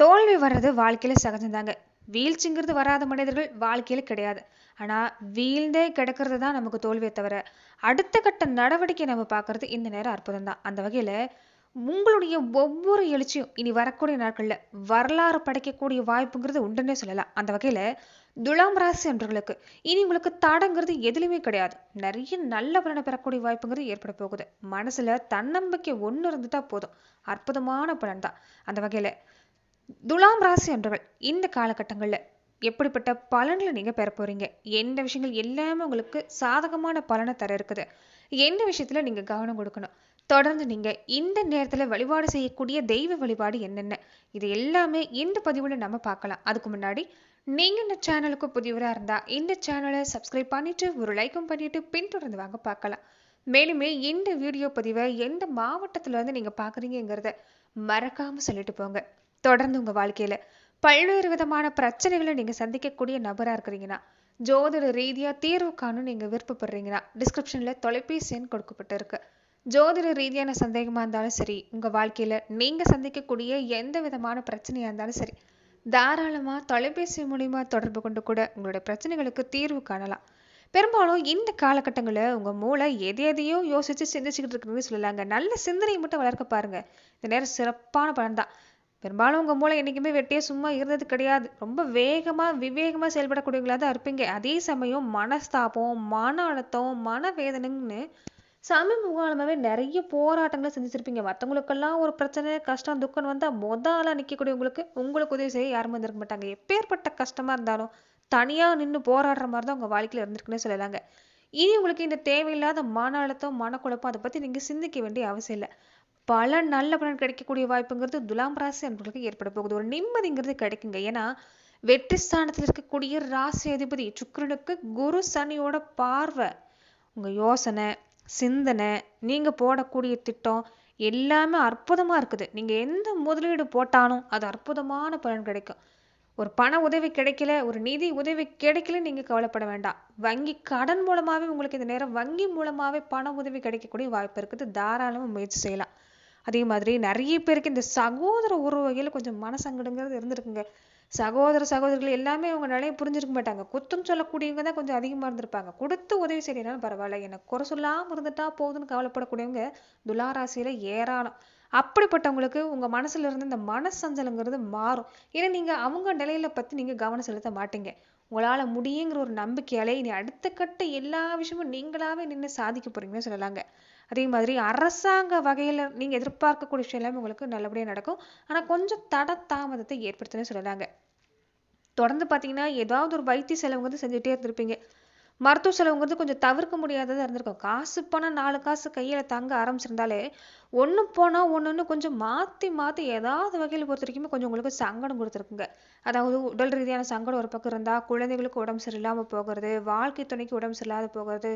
தோல்வி வர்றது வாழ்க்கையில சகஜம்தாங்க. வீழ்ச்சிங்கிறது வராத மனிதர்கள் வாழ்க்கையில கிடையாது. ஆனா வீழ்ந்தே கிடக்கிறது தான் நமக்கு தோல்வியை தவிர அடுத்த கட்ட நடவடிக்கை நம்ம பார்க்கறது இந்த நேரம் அற்புதம் தான் அந்த வகையில உங்களுடைய ஒவ்வொரு எழுச்சியும் இனி வரக்கூடிய நாட்கள்ல வரலாறு படைக்கக்கூடிய வாய்ப்புங்கிறது உண்டுன்னே சொல்லலாம். அந்த வகையில துலாம் ராசி அன்றர்களுக்கு இனி உங்களுக்கு தடங்கிறது எதுலையுமே கிடையாது. நிறைய நல்ல பலனை பெறக்கூடிய வாய்ப்புங்கிறது ஏற்பட போகுது. மனசுல தன்னம்பிக்கை ஒண்ணு இருந்துட்டா போதும். அற்புதமான பலன் தான் அந்த வகையில துலாம் ராசி அன்றர்கள் இந்த காலகட்டங்கள்ல எப்படிப்பட்ட பலன்களை நீங்க பெற போறீங்க? எந்த விஷயங்கள் எல்லாமே உங்களுக்கு சாதகமான பலனை தர இருக்குது. எந்த விஷயத்துல நீங்க கவனம் கொடுக்கணும்? தொடர்ந்து நீங்க இந்த நேரத்துல வழிபாடு செய்யக்கூடிய தெய்வ வழிபாடு என்னென்ன? இது எல்லாமே இந்த பதிவுல நம்ம பார்க்கலாம். அதுக்கு முன்னாடி நீங்க இந்த சேனலுக்கு புதியவராக இருந்தா இந்த சேனலை சப்ஸ்கிரைப் பண்ணிட்டு ஒரு லைக்கும் பண்ணிட்டு பின்தொடர்ந்து வாங்க பார்க்கலாம். மேலுமே இந்த வீடியோ பதிவை எந்த மாவட்டத்துல இருந்து நீங்க பாக்குறீங்கிறத மறக்காம சொல்லிட்டு போங்க. தொடர்ந்து உங்க வாழ்க்கையில பல்வேறு விதமான பிரச்சனைகளை நீங்க சந்திக்கக்கூடிய நபரா இருக்கிறீங்கன்னா ஜோதிட ரீதியா தீர்வு காணும் நீங்க விருப்பப்படுறீங்கன்னா டிஸ்கிரிப்ஷனில் தொலைபேசி எண் கொடுக்கப்பட்டிருக்கு. ஜோதிட ரீதியான சந்தேகமா இருந்தாலும் சரி உங்க வாழ்க்கையில நீங்க சந்திக்கக்கூடிய எந்த விதமான பிரச்சனையா இருந்தாலும் சரி தாராளமா தொலைபேசி மூலியமா தொடர்பு கொண்டு கூட உங்களுடைய பிரச்சனைகளுக்கு தீர்வு காணலாம். பெரும்பாலும் இந்த காலகட்டங்களில் உங்க மூளை எதை எதையோ யோசிச்சு சிந்திச்சுக்கிட்டு இருக்குன்னு சொல்லலாங்க. நல்ல சிந்தனையை மட்டும் வளர்க்க பாருங்க. இந்த நேரம் சிறப்பான பலன் தான். பெரும்பாலும் உங்கள் மூளை என்னைக்குமே வெட்டியே சும்மா இருந்தது கிடையாது. ரொம்ப வேகமாக விவேகமாக செயல்படக்கூடியவங்களாக தான் இருப்பீங்க. அதே சமயம் மனஸ்தாபம் மன அழுத்தம் மனவேதனைன்னு சமீப காலமாவே நிறைய போராட்டங்களை செஞ்சுருப்பீங்க மற்றவங்களுக்கெல்லாம் ஒரு பிரச்சனை கஷ்டம் துக்கம் வந்தால் மொத ஆளாக நிற்கக்கூடியவங்களுக்கு உங்களுக்கு உதவி செய்ய யாரும் வந்திருக்க மாட்டாங்க. எப்பேற்பட்ட கஷ்டமாக இருந்தாலும் தனியாக நின்று போராடுற மாதிரி தான் உங்கள் வாழ்க்கையில் இருந்திருக்குன்னே சொல்லலாங்க. இனி உங்களுக்கு இந்த தேவையில்லாத மன அழுத்தம் மனக்குழப்பம் அதை பற்றி நீங்கள் சிந்திக்க வேண்டிய அவசியம் இல்லை. பல நல்ல பலன் கிடைக்கக்கூடிய வாய்ப்புங்கிறது துலாம் ராசி அன்பர்களுக்கு ஏற்பட போகுது. ஒரு நிம்மதிங்கிறது கிடைக்குங்க. ஏன்னா வெற்றி ஸ்தானத்தில் இருக்கக்கூடிய ராசி அதிபதி சுக்கரனுக்கு குரு சனியோட பார்வை. உங்க யோசனை சிந்தனை நீங்கள் போடக்கூடிய திட்டம் எல்லாமே அற்புதமாக இருக்குது. நீங்கள் எந்த முதலீடு போட்டாலும் அது அற்புதமான பலன் கிடைக்கும். ஒரு பண உதவி கிடைக்கல ஒரு நிதி உதவி கிடைக்கல நீங்கள் கவலைப்பட வேண்டாம். வங்கி கடன் மூலமாகவே உங்களுக்கு இந்த நேரம் வங்கி மூலமாகவே பண உதவி கிடைக்கக்கூடிய வாய்ப்பு இருக்குது. தாராளமாக முயற்சி செய்யலாம். அதே மாதிரி நிறைய பேருக்கு இந்த சகோதர உறவு வகையில கொஞ்சம் மனசங்கடங்கிறது இருந்திருக்குங்க. சகோதர சகோதரிகள் எல்லாமே அவங்க நிலையை புரிஞ்சிருக்க மாட்டாங்க. குத்தம் சொல்லக்கூடியவங்க தான் கொஞ்சம் அதிகமா இருந்திருப்பாங்க. கொடுத்து உதவி செய்யலைனாலும் பரவாயில்ல. எனக்கு குறை சொல்லாமல் இருந்துட்டா போதுன்னு கவலைப்படக்கூடியவங்க துலாராசியில் ஏராளம். அப்படிப்பட்டவங்களுக்கு உங்க மனசுல இருந்து இந்த மனசஞ்சலங்கிறது மாறும். ஏன்னா நீங்க அவங்க நிலையில பத்தி நீங்க கவனம் செலுத்த மாட்டீங்க. உங்களால முடியுங்கிற ஒரு நம்பிக்கையாலே இனி அடுத்த கட்ட எல்லா விஷயமும் நீங்களாவே நின்று சாதிக்க போறீங்கன்னு சொல்லலாங்க. அதே மாதிரி அரசாங்க வகையில் நீங்கள் எதிர்பார்க்கக்கூடிய விஷயம் எல்லாமே உங்களுக்கு நல்லபடியாக நடக்கும். ஆனால் கொஞ்சம் தட தாமதத்தை ஏற்படுத்துன்னு சொல்லலாங்க தொடர்ந்து பார்த்தீங்கன்னா ஏதாவது ஒரு வைத்திய செலவுங்கிறது செஞ்சுட்டே இருந்திருப்பீங்க. மருத்துவ செலவுங்கிறது கொஞ்சம் தவிர்க்க முடியாததாக இருந்திருக்கும். காசு போனால் நாலு காசு கையில் தங்க ஆரம்பிச்சிருந்தாலே ஒன்று போனால் ஒன்று கொஞ்சம் மாற்றி மாற்றி ஏதாவது வகையில் பொறுத்த வரைக்குமே கொஞ்சம் உங்களுக்கு சங்கடம் கொடுத்துருக்குங்க. அதாவது உடல் ரீதியான சங்கடம் ஒரு பக்கம் இருந்தால் குழந்தைகளுக்கு உடம்பு சரியில்லாமல் போகிறது வாழ்க்கை துணைக்கு உடம்பு சரியில்லாத போகிறது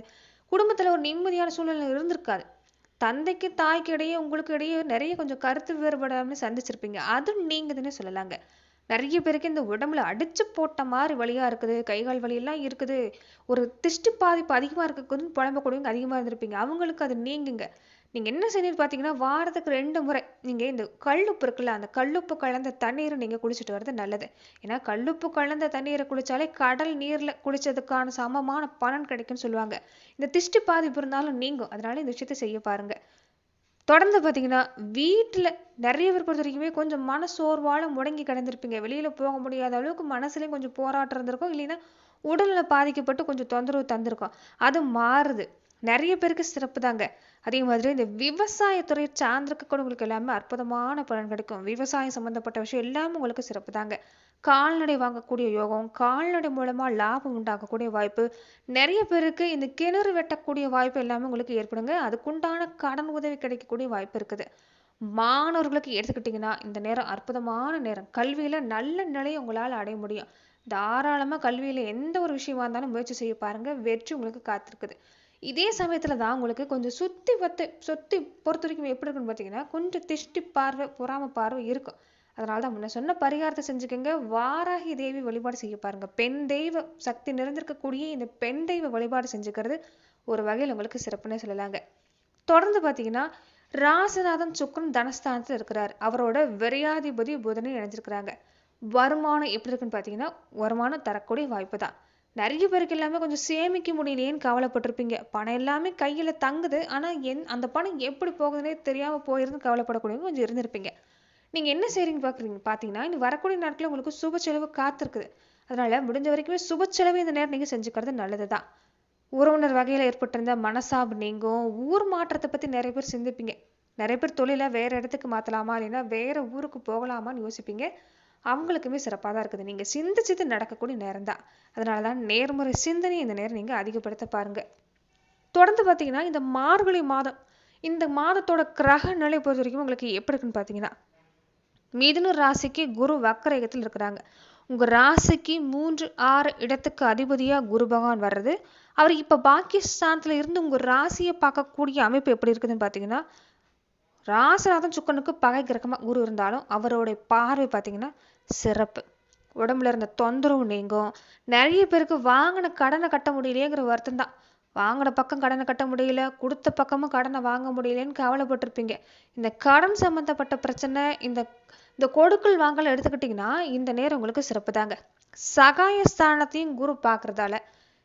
குடும்பத்துல ஒரு நிம்மதியான சூழ்நிலை இருந்திருக்காது. தந்தைக்கு தாய்க்கு இடையே உங்களுக்கு இடையே நிறைய கொஞ்சம் கருத்து வேறுபடாமல் சந்திச்சிருப்பீங்க. அதுவும் நீங்கதுன்னு சொல்லலாங்க. நிறைய பேருக்கு இந்த உடம்புல அடிச்சு போட்ட மாதிரி வழியா இருக்குது கைகால் வலி இருக்குது. ஒரு திஷ்டி பாதிப்பு அதிகமா இருக்குதுன்னு புலம்பக்கூடியவங்க அதிகமா இருந்திருப்பீங்க. அவங்களுக்கு அது நீங்குங்க. நீங்கள் என்ன செய்யணும் பார்த்தீங்கன்னா வாரத்துக்கு ரெண்டு முறை நீங்கள் இந்த கல்லுப்பு இருக்குல்ல அந்த கல்லுப்பு கலந்த தண்ணீரை நீங்கள் குடிச்சிட்டு வர்றது நல்லது. ஏன்னா கல்லுப்பு கலந்த தண்ணீரை குளித்தாலே கடல் நீரில் குளித்ததுக்கான சமமான பலன் கிடைக்கும்னு சொல்லுவாங்க. இந்த திஷ்டி பாதிப்பு இருந்தாலும் நீங்கும். அதனால இந்த விஷயத்தை செய்ய பாருங்கள் தொடர்ந்து பார்த்தீங்கன்னா வீட்டில் நிறைய பேர் பொறுத்த வரைக்குமே கொஞ்சம் மன சோர்வால் முடங்கி கிடந்திருப்பீங்க. வெளியில் போக முடியாத அளவுக்கு மனசுலேயும் கொஞ்சம் போராட்டம் இருந்திருக்கும். இல்லைன்னா உடல்நல பாதிக்கப்பட்டு கொஞ்சம் தொந்தரவு தந்திருக்கும். அது மாறுது. நிறைய பேருக்கு சிறப்பு தாங்க. அதே மாதிரி இந்த விவசாயத்துறை சார்ந்திருக்கக்கூடியவங்களுக்கு எல்லாமே அற்புதமான பலன் கிடைக்கும். விவசாயம் சம்மந்தப்பட்ட விஷயம் எல்லாமே உங்களுக்கு சிறப்பு தாங்க. கால்நடை வாங்கக்கூடிய யோகம் கால்நடை மூலமா லாபம் உண்டாக்கக்கூடிய வாய்ப்பு நிறைய பேருக்கு இந்த கிணறு வெட்டக்கூடிய வாய்ப்பு எல்லாமே உங்களுக்கு ஏற்படுங்க. அதுக்குண்டான கடன் உதவி கிடைக்கக்கூடிய வாய்ப்பு இருக்குது. மாணவர்களுக்கு எடுத்துக்கிட்டிங்கன்னா இந்த நேரம் அற்புதமான நேரம். கல்வியில நல்ல நிலையை உங்களால் அடைய முடியும். தாராளமா கல்வியில எந்த ஒரு விஷயமா இருந்தாலும் முயற்சி செய்ய பாருங்க. வெற்றி உங்களுக்கு காத்திருக்குது. இதே சமயத்தில் தான் உங்களுக்கு கொஞ்சம் சுத்தி வத்து சுத்தி பொறுத்த வரைக்கும் எப்படி இருக்குன்னு பார்த்தீங்கன்னா கொஞ்சம் திஷ்டி பார்வை பொறாம பார்வை இருக்கும். அதனால தான் முன்ன சொன்ன பரிகாரத்தை செஞ்சுக்கோங்க. வாராகி தேவி வழிபாடு செய்ய பாருங்க. பெண் தெய்வ சக்தி நிறைந்திருக்கக்கூடிய இந்த பெண் தெய்வ வழிபாடு செஞ்சுக்கிறது ஒரு வகையில் உங்களுக்கு சிறப்புன்னே சொல்லலாங்க. தொடர்ந்து பார்த்தீங்கன்னா ராசநாதன் சுக்கரன் தனஸ்தானத்தில் இருக்கிறார். அவரோட விரையாதிபதி புதனை இணைஞ்சிருக்கிறாங்க. வருமானம் எப்படி இருக்குன்னு பார்த்தீங்கன்னா வருமானம் தரக்கூடிய வாய்ப்பு தான். நிறைய பேருக்கு எல்லாமே கொஞ்சம் சேமிக்க முடியலையேன்னு கவலைப்பட்டிருப்பீங்க. பணம் எல்லாமே கையில் தங்குது. ஆனால் என் அந்த பணம் எப்படி போகுதுன்னே தெரியாமல் போயிருந்து கவலைப்படக்கூடியவங்க கொஞ்சம் இருந்திருப்பீங்க. நீங்கள் என்ன செய்கிறீங்க பார்க்குறீங்க பார்த்தீங்கன்னா இனி வரக்கூடிய நாட்களில் உங்களுக்கு சுப செலவு காத்திருக்குது. அதனால முடிஞ்ச வரைக்குமே சுப செலவு இந்த நேரம் நீங்கள் செஞ்சுக்கிறது நல்லது தான் உறவினர் வகையில் ஏற்பட்டிருந்த மனசாபு நீங்கும். ஊர் மாற்றத்தை பற்றி நிறைய பேர் சிந்திப்பீங்க. நிறைய பேர் தொழிலை வேற இடத்துக்கு மாற்றலாமா இல்லைன்னா வேற ஊருக்கு போகலாமான்னு யோசிப்பீங்க. அவங்களுக்குமே சிறப்பாக தான் இருக்குது. நீங்கள் சிந்திச்சது நடக்கக்கூடிய நேரம் தான். அதனால தான் நேர்முறை சிந்தனை இந்த நேரம் நீங்கள் அதிகப்படுத்த பாருங்க. தொடர்ந்து பார்த்தீங்கன்னா இந்த மார்கழி மாதம் இந்த மாதத்தோட கிரக நிலை பொறுத்த வரைக்கும் உங்களுக்கு எப்படி இருக்குன்னு பார்த்தீங்கன்னா மிதுன ராசிக்கு குரு வக்கரகத்தில் இருக்கிறாங்க. உங்க ராசிக்கு மூன்று ஆறு இடத்துக்கு அதிபதியா குரு பகவான் வர்றது. அவர் இப்ப பாக்கியஸ்தானத்தில் இருந்து உங்க ராசியை பார்க்கக்கூடிய அமைப்பு எப்படி இருக்குதுன்னு பார்த்தீங்கன்னா ராசநாதன் சுக்கனுக்கு பகை கிரகமா குரு இருந்தாலும் அவருடைய பார்வை பார்த்தீங்கன்னா சிறப்பு. உடம்புல இருந்த தொந்தரவு நீங்கும். நிறைய பேருக்கு வாங்கின கடனை கட்ட முடியலையேங்கிற வருத்தம் தான். வாங்கின பக்கம் கடனை கட்ட முடியல கொடுத்த பக்கமும் கடனை வாங்க முடியலன்னு கவலைப்பட்டிருப்பீங்க. இந்த கடன் சம்பந்தப்பட்ட பிரச்சனை இந்த இந்த கொடுக்கல் வாங்கல் எடுத்துக்கிட்டிங்கன்னா இந்த நேரம் உங்களுக்கு சிறப்பு தாங்க. சகாய ஸ்தானத்தையும் குரு பார்க்கறதால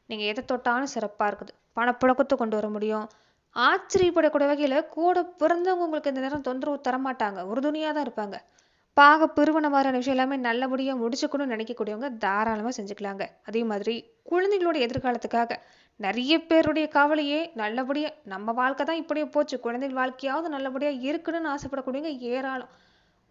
நீங்க எதை தொட்டாலும் சிறப்பா இருக்குது. பணப்புழக்கத்தை கொண்டு வர முடியும். ஆச்சரியப்படக்கூடிய வகையில கூட பிறந்தவங்க உங்களுக்கு இந்த நேரம் தொந்தரவு தரமாட்டாங்க. உறுதுணையாக தான் இருப்பாங்க. பாக பிரிவின மாதிரியான விஷயம் எல்லாமே நல்லபடியா முடிச்சுக்கணும்னு நினைக்கக்கூடியவங்க தாராளமா செஞ்சுக்கலாங்க. அதே மாதிரி குழந்தைகளோட எதிர்காலத்துக்காக நிறைய பேருடைய கவலையே நல்லபடியா நம்ம வாழ்க்கை தான் இப்படியே போச்சு. குழந்தைகள் வாழ்க்கையாவது நல்லபடியா இருக்கணும்னு ஆசைப்படக்கூடியவங்க ஏராளம்.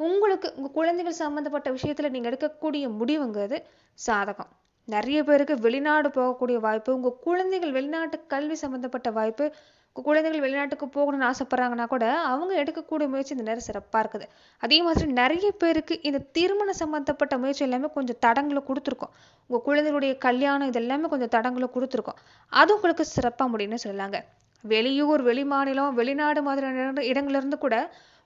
உங்களுக்கு உங்க குழந்தைகள் சம்பந்தப்பட்ட விஷயத்துல நீங்க எடுக்கக்கூடிய முடிவுங்கிறது சாதகம். நிறைய பேருக்கு வெளிநாடு போகக்கூடிய வாய்ப்பு உங்க குழந்தைகள் வெளிநாட்டு கல்வி சம்பந்தப்பட்ட வாய்ப்பு குழந்தைகள் வெளிநாட்டுக்கு போகணும்னு ஆசைப்படுறாங்கன்னா கூட அவங்க எடுக்கக்கூடிய முயற்சி இந்த நேரம் சிறப்பாக இருக்குது. அதே மாதிரி நிறைய பேருக்கு இந்த திருமணம் சம்மந்தப்பட்ட முயற்சி எல்லாமே கொஞ்சம் தடங்களை கொடுத்துருக்கோம். உங்கள் குழந்தைகளுடைய கல்யாணம் இதெல்லாமே கொஞ்சம் தடங்களை கொடுத்துருக்கோம். அது உங்களுக்கு சிறப்பாக முடியும்னு சொல்லலாங்க. வெளியூர் வெளிமாநிலம் வெளிநாடு மாதிரியான இடங்கள்லேருந்து கூட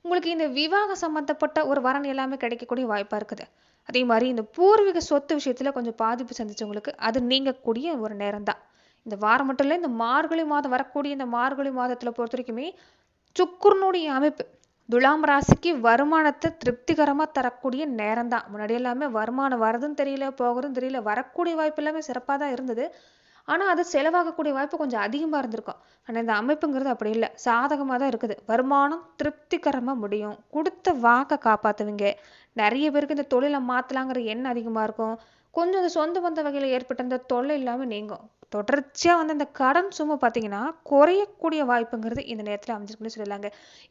உங்களுக்கு இந்த விவாகம் சம்மந்தப்பட்ட ஒரு வரன் எல்லாமே கிடைக்கக்கூடிய வாய்ப்பாக இருக்குது. அதே மாதிரி இந்த பூர்வீக சொத்து விஷயத்தில் கொஞ்சம் பாதிப்பு சந்திச்சவங்களுக்கு அது நீங்கக்கூடிய ஒரு நேரம் தான் இந்த வாரம் மட்டும் இல்லை இந்த மார்கழி மாதம் வரக்கூடிய இந்த மார்கழி மாதத்தில் பொறுத்த வரைக்குமே சுக்கிரனுடைய அமைப்பு துலாம் ராசிக்கு வருமானத்தை திருப்திகரமா தரக்கூடிய நேரம் தான் முன்னாடி எல்லாமே வருமானம் வரதுன்னு தெரியல போகிறதும் தெரியல வரக்கூடிய வாய்ப்பு எல்லாமே சிறப்பாக தான் இருந்தது. ஆனா அது செலவாகக்கூடிய வாய்ப்பு கொஞ்சம் அதிகமா இருந்திருக்கும். ஆனால் இந்த அமைப்புங்கிறது அப்படி இல்லை. சாதகமாக தான் இருக்குது. வருமானம் திருப்திகரமாக முடியும். கொடுத்த வாக்கை காப்பாற்றுவீங்க நிறைய பேருக்கு இந்த தொழிலை மாத்தலாங்கிற எண்ணம் அதிகமாக இருக்கும். கொஞ்சம் இந்த சொந்த பந்த வகையில் ஏற்பட்ட இந்த தொல்லை இல்லாமல் நீங்கும். தொடர்ச்சியா வந்து அந்த கடன் சுமை பார்த்தீங்கன்னா குறையக்கூடிய வாய்ப்புங்கிறது இந்த நேரத்துல அமைஞ்சிருக்குன்னு சொல்லலாங்க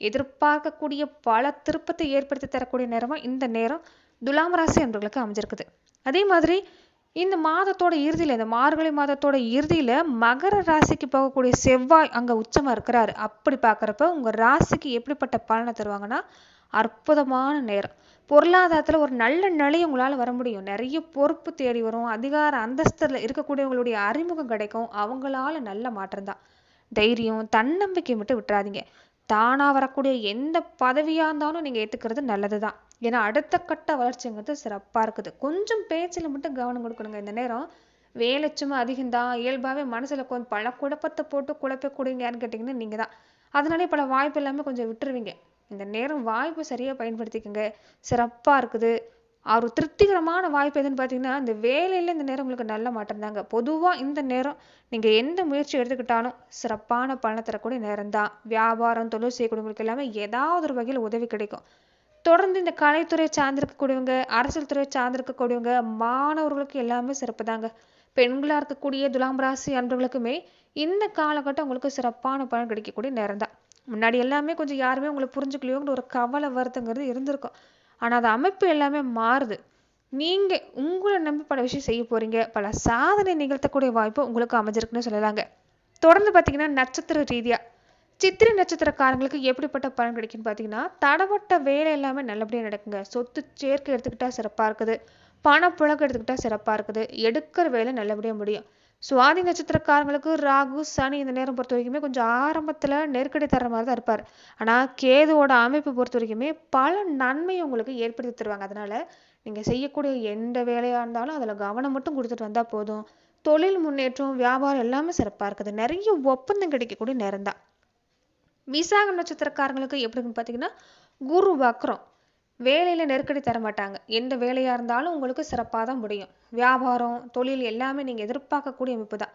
எதிர்பார்க்கக்கூடிய பல திருப்பத்தை ஏற்படுத்தி தரக்கூடிய நேரமாக இந்த நேரம் துலாம் ராசி என்பவர்களுக்கு அமைஞ்சிருக்குது. அதே மாதிரி இந்த மாதத்தோட இறுதியில இந்த மார்கழி மாதத்தோட இறுதியில மகர ராசிக்கு போகக்கூடிய செவ்வாய் அங்க உச்சமா இருக்கிறாரு. அப்படி பார்க்குறப்ப உங்க ராசிக்கு எப்படிப்பட்ட பலனை தருவாங்கன்னா அற்புதமான நேரம். பொருளாதாரத்துல ஒரு நல்ல நிலை உங்களால வர முடியும். நிறைய பொறுப்பு தேடி வரும். அதிகார அந்தஸ்தில் இருக்கக்கூடியவங்களுடைய அறிமுகம் கிடைக்கும். அவங்களால நல்ல மாற்றம் தான். தைரியம் தன்னம்பிக்கை மட்டும் விட்டுறாதீங்க. தானாக வரக்கூடிய எந்த பதவியா இருந்தாலும் நீங்க ஏத்துக்கிறது நல்லதுதான் ஏன்னா அடுத்த கட்ட வளர்ச்சிங்கிறது சிறப்பாக இருக்குது. கொஞ்சம் பேச்சில் மட்டும் கவனம் கொடுக்கணுங்க. இந்த நேரம் வேலை சும்மா அதிகம்தான் இயல்பாகவே மனசுல கொஞ்சம் பல குழப்பத்தை போட்டு குழப்பக்கூடியங்க யாருன்னு கேட்டிங்கன்னா நீங்க தான். அதனாலே பல வாய்ப்பு எல்லாமே கொஞ்சம் விட்டுருவீங்க. இந்த நேரம் வாய்ப்பு சரியாக பயன்படுத்திக்கங்க. சிறப்பாக இருக்குது. ஒரு திருப்திகரமான வாய்ப்பு எதுன்னு பார்த்தீங்கன்னா இந்த வேலையில் இந்த நேரம் உங்களுக்கு நல்ல மாற்றம் தாங்க. பொதுவாக இந்த நேரம் நீங்கள் எந்த முயற்சி எடுத்துக்கிட்டாலும் சிறப்பான பலனை தரக்கூடிய நேரம் தான் வியாபாரம் தொழில் செய்யக்கூடியவங்களுக்கு எல்லாமே ஏதாவது ஒரு வகையில் உதவி கிடைக்கும். தொடர்ந்து இந்த கலைத்துறை சார்ந்திருக்கக்கூடியவங்க அரசியல் துறை சார்ந்திருக்கக்கூடியவங்க மாணவர்களுக்கு எல்லாமே சிறப்பு தாங்க. பெண்களாக இருக்கக்கூடிய துலாம் ராசி அன்பர்களுக்குமே இந்த காலகட்டம் உங்களுக்கு சிறப்பான பலன் கிடைக்கக்கூடிய நேரம் தான் முன்னாடி எல்லாமே கொஞ்சம் யாருமே உங்களை புரிஞ்சுக்கலையோங்கிற ஒரு கவலை வருதுங்கிறது இருந்திருக்கும். ஆனால் அது அமைப்பு எல்லாமே மாறுது. நீங்கள் உங்களை நம்பி பல விஷயம் செய்ய போறீங்க. பல சாதனை நிகழ்த்தக்கூடிய வாய்ப்பு உங்களுக்கு அமைஞ்சிருக்குன்னு சொல்லலாங்க. தொடர்ந்து பார்த்தீங்கன்னா நட்சத்திர ரீதியாக சித்திரை நட்சத்திரக்காரங்களுக்கு எப்படிப்பட்ட பலன் கிடைக்குன்னு பார்த்தீங்கன்னா தடவட்ட வேலை எல்லாமே நல்லபடியாக நடக்குங்க. சொத்து சேர்க்கை எடுத்துக்கிட்டா சிறப்பாக இருக்குது. பணப்புழக்கம் எடுத்துக்கிட்டா சிறப்பாக இருக்குது. எடுக்கிற வேலை நல்லபடியாக முடியும். சுவாதி நட்சத்திரக்காரங்களுக்கு ராகு சனி இந்த நேரம் பொறுத்த வரைக்குமே கொஞ்சம் ஆரம்பத்தில் நெருக்கடி தர்ற மாதிரி தான் இருப்பார். ஆனால் கேதுவோட அமைப்பு பொறுத்த வரைக்குமே பல நன்மையை உங்களுக்கு ஏற்படுத்தி தருவாங்க. அதனால் நீங்கள் செய்யக்கூடிய எந்த வேலையாக இருந்தாலும் அதில் கவனம் மட்டும் கொடுத்துட்டு வந்தால் போதும். தொழில் முன்னேற்றம் வியாபாரம் எல்லாமே சிறப்பாக இருக்குது. நிறைய ஒப்பந்தம் கிடைக்கக்கூடிய நேரம் தான். விசாக நட்சத்திரக்காரங்களுக்கு எப்படின்னு பார்த்தீங்கன்னா குரு வக்ரம். வேலையில் நெருக்கடி தர மாட்டாங்க. எந்த வேலையாக இருந்தாலும் உங்களுக்கு சிறப்பாக தான் முடியும். வியாபாரம் தொழில் எல்லாமே நீங்கள் எதிர்பார்க்கக்கூடிய அமைப்பு தான்.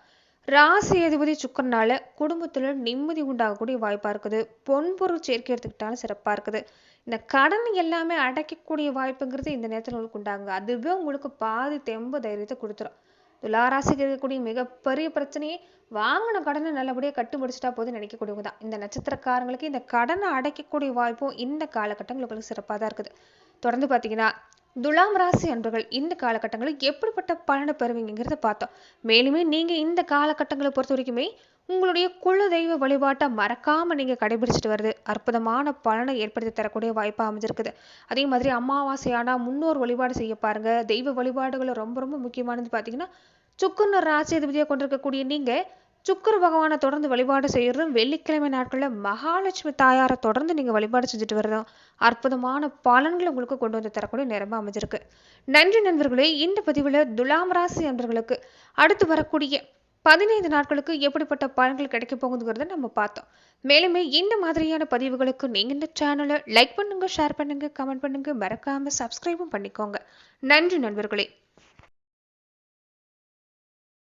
ராசி அதிபதி சுக்கரனால குடும்பத்தில் நிம்மதி உண்டாகக்கூடிய வாய்ப்பாக இருக்குது. பொன்பொருள் சேர்க்கை எடுத்துக்கிட்டாலும் சிறப்பாக இருக்குது. இந்த கடன் எல்லாமே அடைக்கக்கூடிய வாய்ப்புங்கிறது இந்த நேரத்தில் உங்களுக்கு உண்டாங்க அதுவே உங்களுக்கு பாதி தெம்பு தைரியத்தை கொடுத்துரும். துளாராசிக்கு இருக்கக்கூடிய மிகப்பெரிய பிரச்சனையே வாங்கின கடனை நல்லபடியாக கட்டி முடிச்சிட்டா போதும் நினைக்கக்கூடியவங்க தான் இந்த நட்சத்திரக்காரங்களுக்கு இந்த கடனை அடைக்கக்கூடிய வாய்ப்பும் இந்த காலகட்டங்கள் உங்களுக்கு சிறப்பாக தான் இருக்குது. தொடர்ந்து பார்த்தீங்கன்னா துலாம் ராசி அன்பர்கள் இந்த காலகட்டங்களில் எப்படிப்பட்ட பலனை பெறுவீங்கிறத பார்த்தோம். மேலுமே நீங்கள் இந்த காலகட்டங்களை பொறுத்த வரைக்குமே உங்களுடைய குல தெய்வ வழிபாட்டை மறக்காம நீங்க கடைபிடிச்சிட்டு வருது அற்புதமான பலனை ஏற்படுத்தி தரக்கூடிய வாய்ப்பாக அமைஞ்சிருக்குது. அதே மாதிரி அமாவாசையானா முன்னோர் வழிபாடு செய்ய பாருங்க. தெய்வ வழிபாடுகளை ரொம்ப ரொம்ப முக்கியமானது பார்த்தீங்கன்னா சுக்குன்னு ராசி கொண்டிருக்கக்கூடிய நீங்க சுக்கர பகவானை தொடர்ந்து வழிபாடு செய்யறதும் வெள்ளிக்கிழமை நாட்களில் மகாலட்சுமி தாயாரை தொடர்ந்து நீங்க வழிபாடு செஞ்சுட்டு வரதும் அற்புதமான பலன்களை உங்களுக்கு கொண்டு வந்து தரக்கூடிய நேரமா அமைஞ்சிருக்கு. நன்றி நண்பர்களே இந்த பதிவில் துலாம் ராசி நண்பர்களுக்கு அடுத்து வரக்கூடிய பதினைந்து நாட்களுக்கு எப்படிப்பட்ட பலன்கள் கிடைக்க போகுதுங்கிறத நம்ம பார்த்தோம். மேலுமே இந்த மாதிரியான பதிவுகளுக்கு நீங்க இந்த சேனலை லைக் பண்ணுங்க ஷேர் பண்ணுங்க கமெண்ட் பண்ணுங்க மறக்காம சப்ஸ்கிரைபும் பண்ணிக்கோங்க. நன்றி நண்பர்களே.